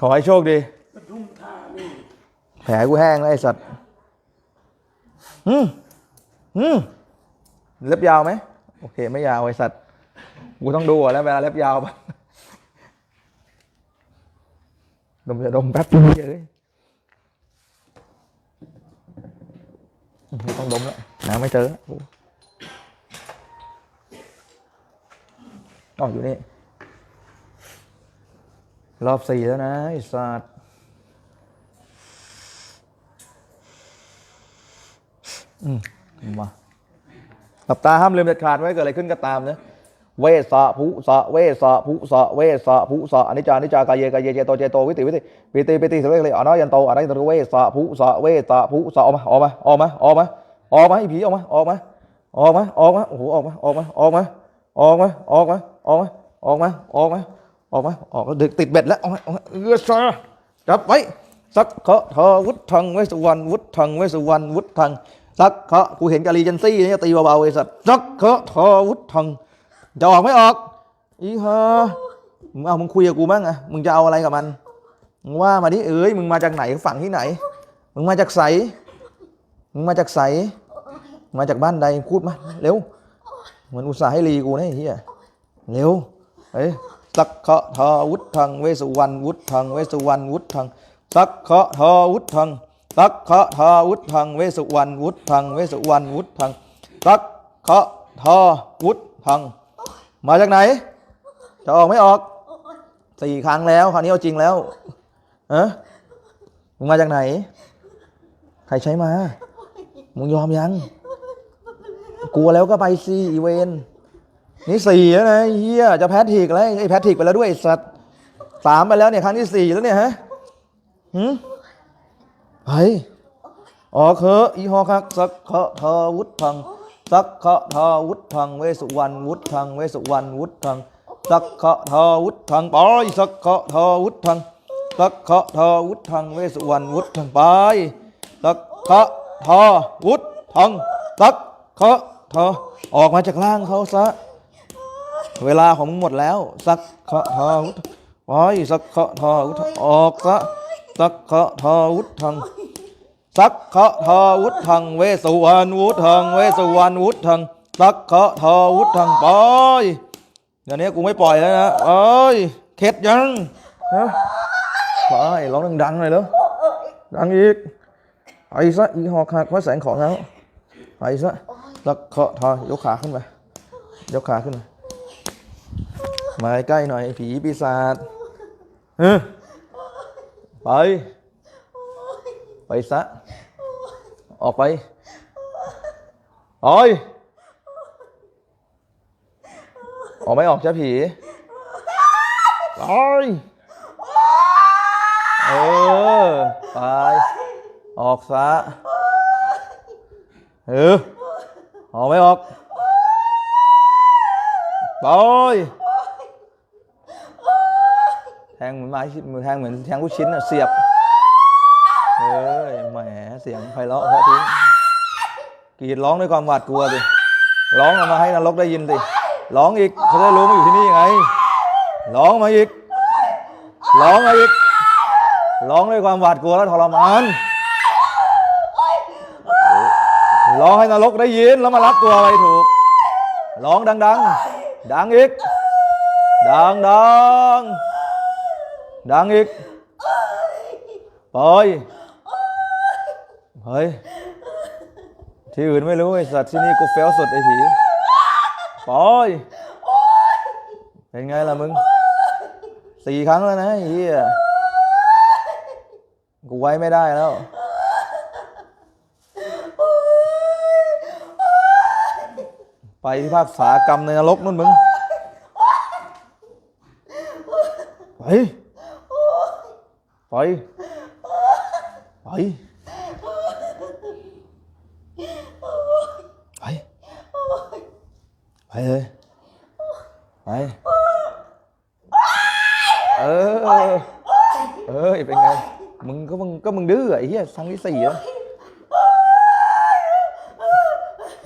ขอให้โชคดี ปทุมธานีแผลกูแห้งแล้วไอ้สัตว์อืมอืมเล็บยาวไหม โอเค ไม่ยาวไอ้สัตว์ กูต้องดูก่อนแล้วเวลาเล็บยาวปะดมจะดมแป๊บเดียวเลยไม่ต้องดมแล้วหาไม่เจอแล้วกูอ๋ออยู่นี่ รอบสี่แล้วนะไอ้สัตว์มาหลับตาห้ามลืมเด็ดขาดไว้เกิดอะไรขึ้นก็ตามนะเวสะภุสะเวสะภุสะเวสะภุสะอนิจจานิจจากายเยกายเยเจโตเจโตวิติวิติปิติปิติสเวกเลยอนัยันโตอนัยันโตเวสะภุสะเวสะภุสะออกมาออกมาออกมาออกมาออกมาไอ้ผีออกมาออกมาออกมาออกมาโอ้โหออกมาออกมาออกมาออกมาออกมาออกมาออกมาออกมา ออกมาออกแล้วดึกติดเบ็ดแล้วออกมออกมเออซาจับไว้สักเคาะทอวุฒทังไว้สุวรรณวุฒทังไว้สุวรรณวุฒทังสักเคาะกูเห็นกาลีเจนซี่เนี่ยตีเบาๆไอ้สัตว์สักเคาะทอวุฒทังจะออกไม่ออก อีฮะมึงเอามึงคุยกับกูบ้างอะมึงจะเอาอะไรกับมันมึงว่ามาดิเอ้ยมึงมาจากไหนฝั่งที่ไหน มึงมาจากใสมึงมาจากใสมาจากบ้านใดพูดมาเร็วเหมันอุตส่าห์ให้รีกูนะไอ้เฮียเร็วเฮ้ย สักเคาะทอวุฒังเวสุวรรณวุฒังเวสุวรรณวุฒังสักเคาะทอวุฒังตักขะทาวุฒังเวสุวรรณวุฒังเวสุวรรณวุฒังตักขะทาวุฒัง มาจากไหน จะออกไม่ออกสี่ครั้งแล้วคราวนี้เอาจริงแล้วเอะมึงมาจากไหน ใครใช้มา มึงยอมยัง กลัวแล้วก็ไปสิอีเวน นี่สี่แล้วนะเฮียจะแพทริกแล้วไอ้แพทริกไปแล้วด้วยไอ้สัตว์สามไปแล้วเนี่ยครั้งที่สี่แล้วเนี่ยฮะหืมเฮ้ยออเคอะอีหอคักสักเคาะทอวุฒทังสักเคาะทอวุฒทังเวสุวรรณวุฒทังเวสุวรรณวุฒทังสักเคาะทอวุฒทังไปสักเคาะทอวุฒทังสักเคาะทอวุฒทังเวสุวรรณวุฒทังไปสักเคาะทอวุฒทังสักเคาะทอออกมาจากล่างเขาซะ เวลาของมึงหมดแล้ว สักเคาะทอวุฒไปสักเคาะทอวุฒออกซะสักขะทาวุธังสักขะทาวุธังเวสวรรณวุธังเวสวรรณวุธังสักขะทาวุธังไปเดี๋ยวนี้กูไม่ปล่อยแล้วนะเอ้ยเข็ดยังนะไปร้องดังๆหน่อยแล้วดังอีกไปซะอีหอกหักพระแสงของแล้วไปซะสักขะทายกขาขึ้นไปยกขาขึ้นมา มาใกล้หน่อยผีปีศาจเออไป ไปซะ ออกไปโอ้ยออกไม่ออกจ้ะผีโอ้ยเออ ไป ออกซะ เออ ออกไม่ออกไปแทงเหมือนไม้แทงเหมือนแทงลูกชิ้นอะเสียบเอ้ยแหมเสียงไพเราะเพราะทิ้งกรีดร้องด้วยความหวาดกลัวสิร้องออกมาให้นรกได้ยินสิร้องอีกเขาได้รู้มาอยู่ที่นี่ยังไงร้องมาอีกร้องมาอีกร้องด้วยความหวาดกลัวและทรมานร้องให้นรกได้ยินแล้วมารับตัวไปถูกร้องดัง ๆ ดังอีกดังดังๆ ดังอีกปอยเฮ้ย ที่อื่นไม่รู้ไอ้สัตว์ที่นี่กูเฟลสุดไอ้ผีปอยเป็นไงล่ะมึงสี่ครั้งแล้วนะไอ้เฮียกูไว้ไม่ได้แล้วไปที่ภาคษากรรมในนรกนู่นมึงไปไปไปไป ไปเลย ไป เออ เออเป็นไง มึงก็มึงก็มึงดื้อไอ้เหี้ยครั้งที่สี่แล้ว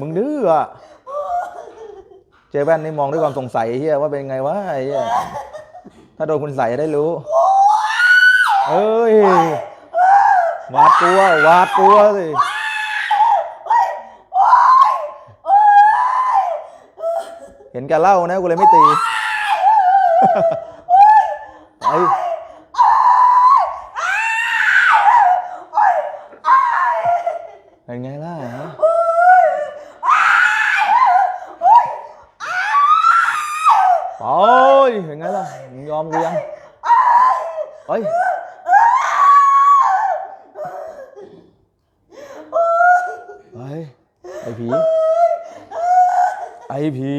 มึงดื้ออะ เจแว่นนี่มองด้วยความสงสัยไอ้เหี้ยว่าเป็นไงวะไอ้เหี้ย ถ้าโดนคุณใส่จะได้รู้ เอ้ยหวาดกลัวหวาดกลัวสิเห็นแกเล่านะกูเลยไม่ตีไปเป็นไงล่ะฮะโอ้ยเป็นไงล่ะมึงยอมกูยังเฮ้ยเฮ้ยไอ้ผี ไอ้ผี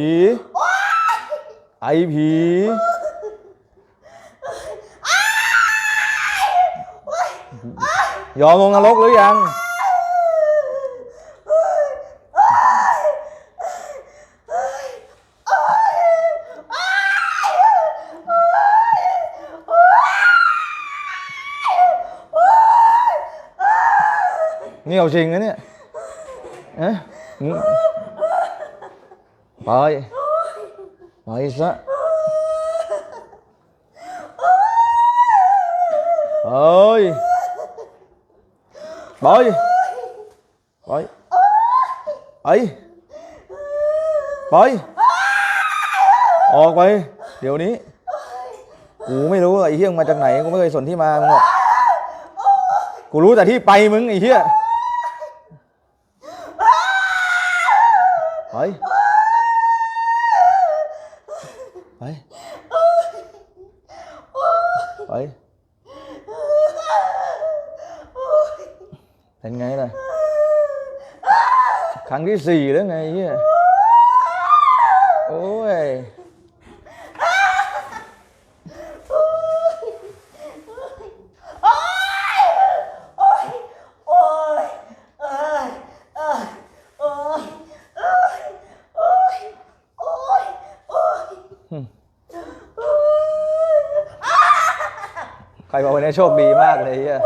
ไอผี ยอมลงนรกหรือยัง นี่เอาจริงนะเนี่ยเอ๊ะไป ไปซะเฮ้ยไปไปไปไปออกไป เดี๋ยวนี้กูไม่รู้ไอ้เฮี้ยงมาจากไหนกูไม่เคยสนที่มามึงหรอกกูรู้แต่ที่ไปมึงไอ้เหี้ยไปไป ไป เป็นไงล่ะ ค รั้งที่สี่แล้วไงเฮียโอ้ย โอ้ยเอ้ยเอ้ยโอ้ยเอ้ยโอ้ยโอ้ยโอ้ยใครบอกวันนี้โชคดีมากเลยเฮีย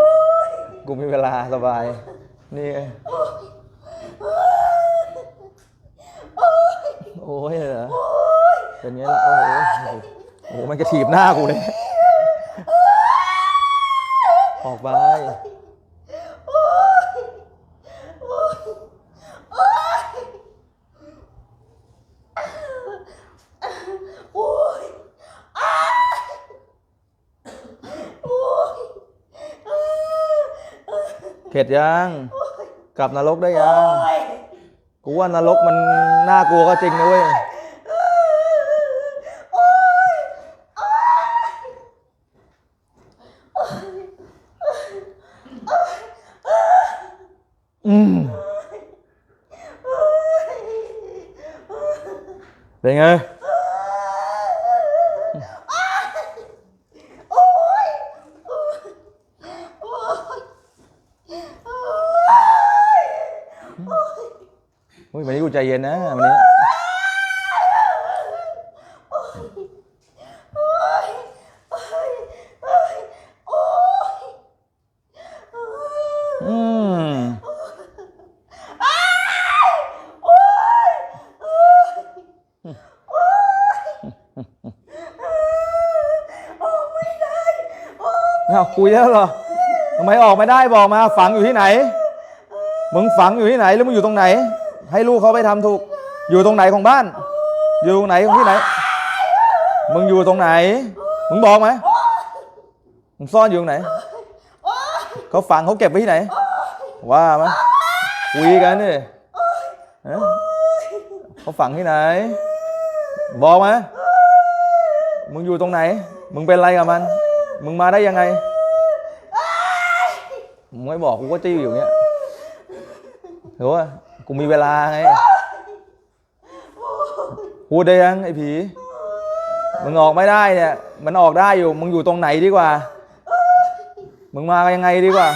กูมีเวลาสบาย นี่ไงโอ้ยเหรอ เป็นไงล่ะ โอ้โหโอ้โห มันกระถีบหน้ากูเลย ออกไปโอ้ยอ้าโอ้ยอ้าเข็ดยัง กลับนรกได้ยังโอ้ยกูว่านรกมันน่ากลัวก็จริงนะเว้ย อืม เป็นไงอุ้ยวันนี้กูใจเย็นนะวันนี้ อาคุยแล้วเหรอทำไมออกไม่ได้บอกมาฝังอยู่ที่ไหน มึงฝังอยู่ที่ไหนแล้วมึงอยู่ตรงไหน ให้ลูกเขาไปทำถูก อยู่ตรงไหนของบ้าน อยู่ตรงไหนของที่ไหน มึงอยู่ตรงไหน มึงบอกไหมมึงซ่อนอยู่ตรงไหน เขาฝังเขาเก็บไว้ที่ไหน ว่ามาคุยกันดิเขาฝังที่ไหน บอกมามึงอยู่ตรงไหน มึงเป็นอะไรกับมัน มึงมาได้ยังไง มึงไม่บอกกูก็จี้อยู่อย่างเงี้ยหรือว่ากูมีเวลาไง พูดได้ยังไอ้ผี มึงออกไม่ได้เนี่ย มันออกได้อยู่ มึงอยู่ตรงไหนดีกว่า มึงมายังไงดีกว่า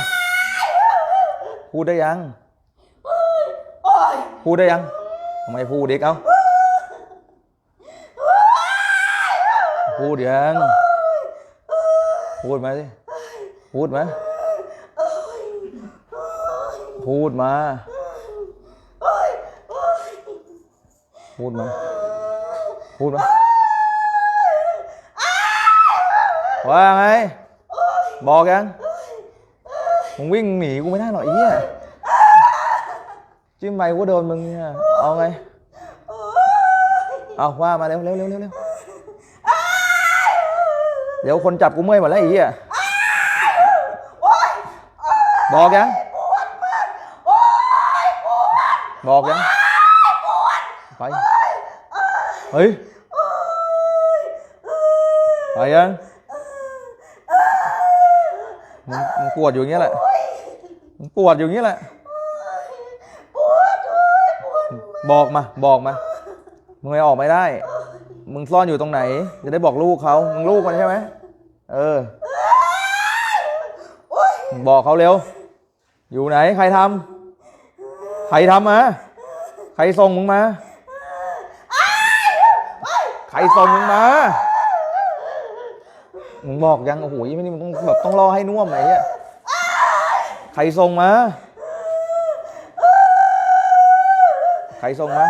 พูดได้ยัง พูดได้ยังทำไมพูดเด็กเอ้าพูดยัง พูดมาสิพูดมาพูดมา พูดมา พูดมา ว่าไง บอกยังมึงวิ่งหนีกูไม่ได้หรอกอ้เหี้จิ้มไปกูโดนมึงเนี่ย เอาไง เอาว่ามาเร็วเร็วเร็วเร็ว เร็วเดี๋ยวคนจับกูเมื่อยหมดแล้วไอ้เหี้ยบอกยังบอกยังไปเฮ้ยไปยังมึงมึงปวดอยู่อย่างเงี้ยแหละมึงปวดอยู่อย่างเงี้ยแหละบอกมาบอกมามึงไม่ออกไม่ได้ มึงซ่อนอยู่ตรงไหน จะได้บอกลูกเขามึงลูกมันใช่ไหมเออ บอกเขาเร็ว อยู่ไหน ใครทำใครทำมา ใครส่งมึงมา ใครส่งมึงมา มึงบอกยังโอ้โหยี่นี่มึงต้องแบบต้องรอให้น่วมไหนเนี่ยใครส่งมา ใครส่งมา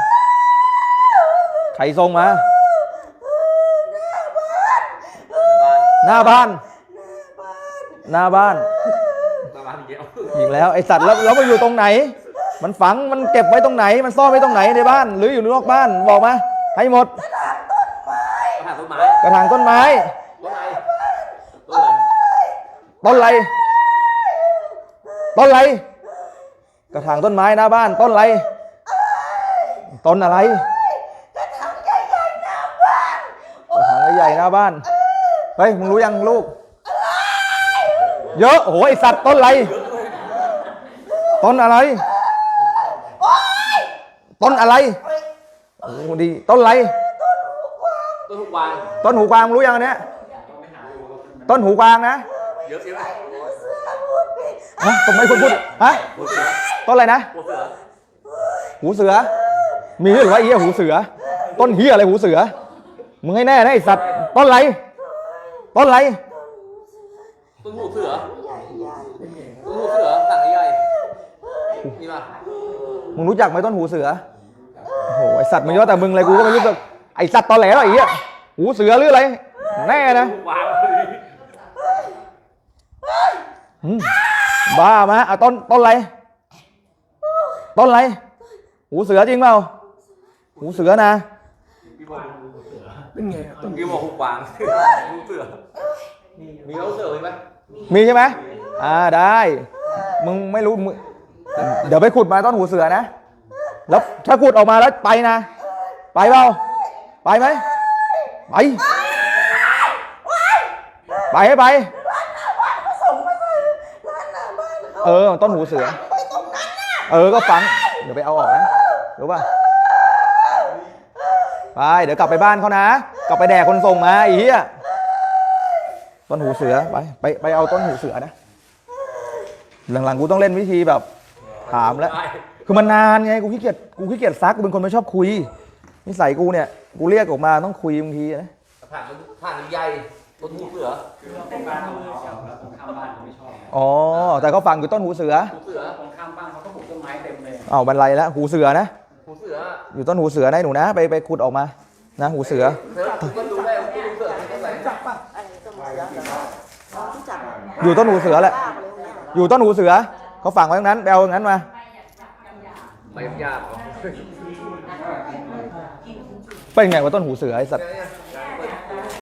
ใครส่งมา หน้าบ้าน หน้าบ้านประมาณเดียวอีกแล้วไอสัตว์แล้วแล้วมันอยู่ตรงไหน มันฝังมันเก็บไว้ตรงไหน มันซ่อนไว้ตรงไหนในบ้าน หรืออยู่นอกบ้านบอกมาให้หมดกระถางต้นไม้กระถางต้นไม้ ต้นอะไร ต้นอะไรต้นอะไรต้นอะไร กระถางต้นไม้หน้าบ้าน ต้นอะไรต้นอะไร กระถางใหญ่ๆหน้าบ้านกระถางใหญ่ๆหน้าบ้าน เฮ้ย มึงรู้ยังลูก เยอะ โอ้โหไอสัตว์ต้นอะไร ต้นอะไร ต้นอะไร โอ้โหดี ต้นอะไร ต้นทุกวาง ต้นหูกวางรู้ยังอันเนี้ย ต้นหูกวางนะ เยอะใช่ไหมฮะตรงไหนคุณพูดฮะหัวเสือต้นอะไรนะหัวเสือหูเสือ มีด้วยเหรือวะไอ้เหี้ยหูเสือ ต้นเหี้ยอะไรหูเสือ มึงให้แน่นะไอสัตว์ ต้นอะไร ต้นอะไรต้นหูเสือต้นหูเสือต่างใหญ่นี่ป่ะมึงรู้จักไหมต้นหูเสือโอ้โหไอสัตว์มึงเยอะแต่มึงอะไรกูก็ไม่รู้จักไอสัตว์ตอแหลหรอไอ้เหี้ยหูเสือหรืออะไรแน่นะทุกวางอืมบ้ามาเอาต้นต้นอะไรต้นอะไร หูเสือจริงเปล่า หูเสือนะพี่บอก เป็นไงต้นพี่บอกทุกวางหูเสือมีหูเสือไหมมีใช่ไหมอ่าได้ มึงไม่รู้มึงเดี๋ยวไปขุดมาต้นหูเสือนะ แล้วถ้าขุดออกมาแล้วไปนะ ไปเปล่าไปไหมไป ไปให้ไปเออ ต้นหูเสือเออ ก็ฟัง เดี๋ยวไปเอาออกนะ รู้ป่ะ ไป เดี๋ยวกลับไปบ้านเขานะ กลับไปแดกคนส่งมาไอีเหี้ยต้นหูเสือไปไปไปเอาต้นหูเสือนะหลังๆกูต้องเล่นวิธีแบบ ถามแล้วใช่คือมันนานไงกูขี้เกียจกูขี้เกียจซักกูเป็นคนไม่ชอบคุยนิสัยกูเนี่ยกูเรียกออกมาต้องคุยบางทีนะกระถางต้นกระถางใหญ่ต้นหูเสือเป็นบ้านของเขาแล้วตรงข้ามบ้านเขาไม่ชอบอ๋อแต่เขาฟังอยู่ต้นหูเสือหูเสือตรงข้ามบ้านเขาก็ปลูกต้นไม้เต็มเลยอ้าวบรรลัยแล้วหูเสือนะหูเสื ออยู่ต้นหูเสือนะหนูนะ ไปไปขุดออกมา นะ หูเสือเสือก็ดูได้หูเสือต้นไหนจับป่ะอะไรต้นหูเสืออ๋อที่จับอะอยู่ต้นหูเสือแหละป้าอะไรพวกเนี้ยอยู่ต้นหูเสือ เขาฝังไว้ตรงนั้นไปเอาตรงนั้นมาใบยากเหรอเป็นไงว่าต้นหูเสือไอ้สัตว์เนี่ย